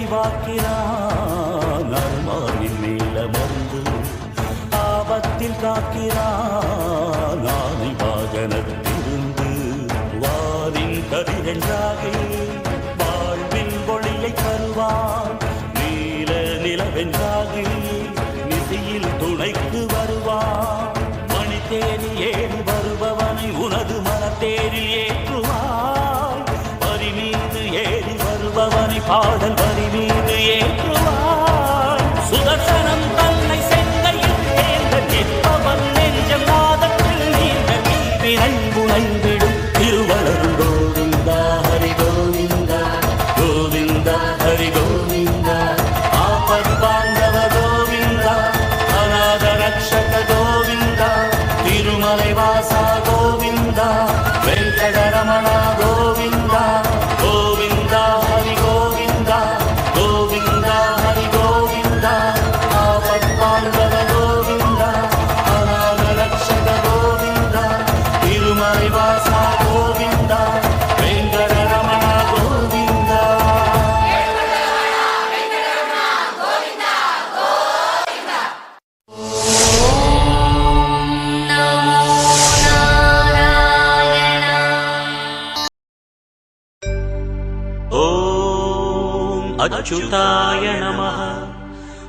வாக்கிறான் மேல வந்து ஆபத்தில் காக்கிறான். ஆனை வாகனத்திலிருந்து வானின் கதிரென்றாகி வாழ்வின் ஒளியை தருவான். நீல நிலவென்றாகி நிதியில் துணைக்கு வருவான். மணி தேடி ஏறி வருபவனை உனது மனத்தேரில் ஏற்றுவான். பரிமீது ஏறி வருபவனை பாடல் வரி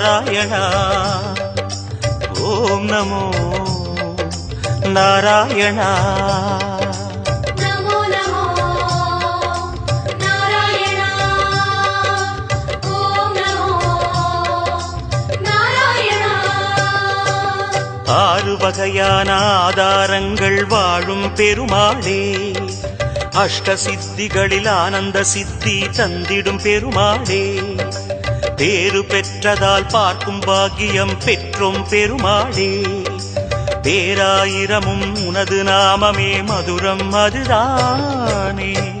నారాయణ ఓం నమో నారాయణ నమో నమో నారాయణ ఓం నమో నారాయణ ஆறு வகையான ஆதாரங்கள் வாழும் பெருமாளே அஷ்ட சித்திகளில் ஆனந்த சித்தி தந்திடும் பெருமாளே பேரு பெற்றதால் பார்க்கும் பாக்கியம் பெற்றோம் பெருமாளே. பேராயிரமும் உனது நாமமே மதுரம் அதுதானே.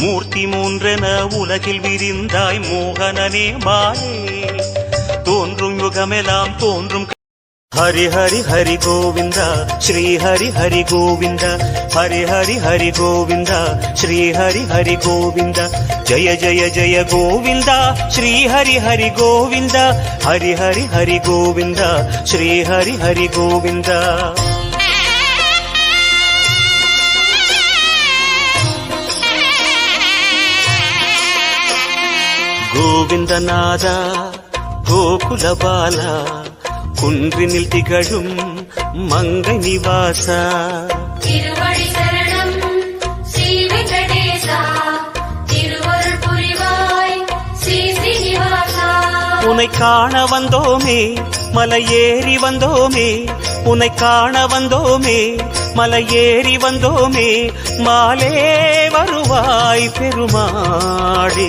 மூர்த்தி மூன்றென உலகில் விரிந்தாய் மோகனனே மாலே தோன்றும் யுகமெல்லாம் தோன்றும் ஹரி ஹரி ஹரி கோவிந்தா ஸ்ரீ ஹரி ஹரி கோவிந்தா ஹரி ஹரி ஹரி கோவிந்தா ஸ்ரீ ஹரி ஹரி கோவிந்தா ஜய ஜய ஜய கோவிந்தா ஸ்ரீ ஹரி ஹரி கோவிந்தா ஹரி ஹரி ஹரி கோவிந்தா ஸ்ரீ ஹரி ஹரி கோவிந்தா ஸ்ரீ வெங்கடேசா திருவருள் புரிவாய் ஸ்ரீ ஸ்ரீனிவாசா. உன்னை காண வந்தோமே மலை ஏறி வந்தோமே உன்னை காண வந்தோமே மலை ஏறி வந்தோமே மாலே வருவாய் பெருமாளே.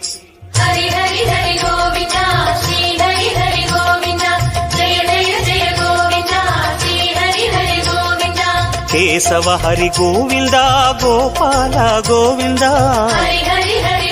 கேசவ ஹரி கோவிந்தா கோபால கோவிந்தா ஹரி ஹரி ஹரி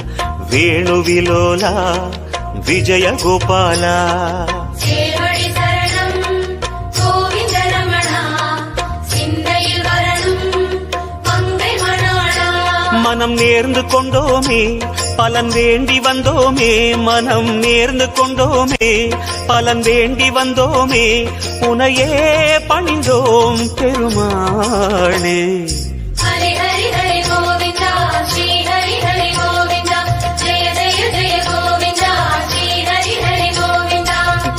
వేణువిలోల విజయ గోపాల மனம் நேர்ந்து கொண்டோமே பலன் வேண்டி வந்தோமே மனம் நேர்ந்து கொண்டோமே பலன் வேண்டி வந்தோமே உனையே பணிந்தோம் பெருமாளே.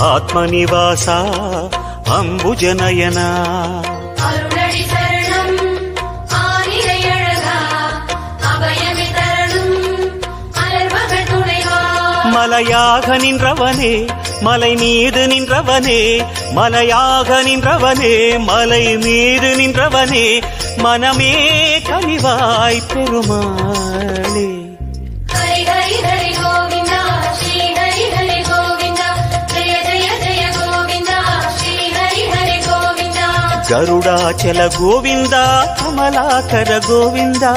ஆத்மநிவாசா துணைவா. மலையாக நின்றவனே மலை மீது நின்றவனே மலையாக நின்றவனே மலை மீது நின்றவனே மனமே கனிவாய் பெருமாளே గరుడాచల గోవిందా కమలాకర గోవిందా.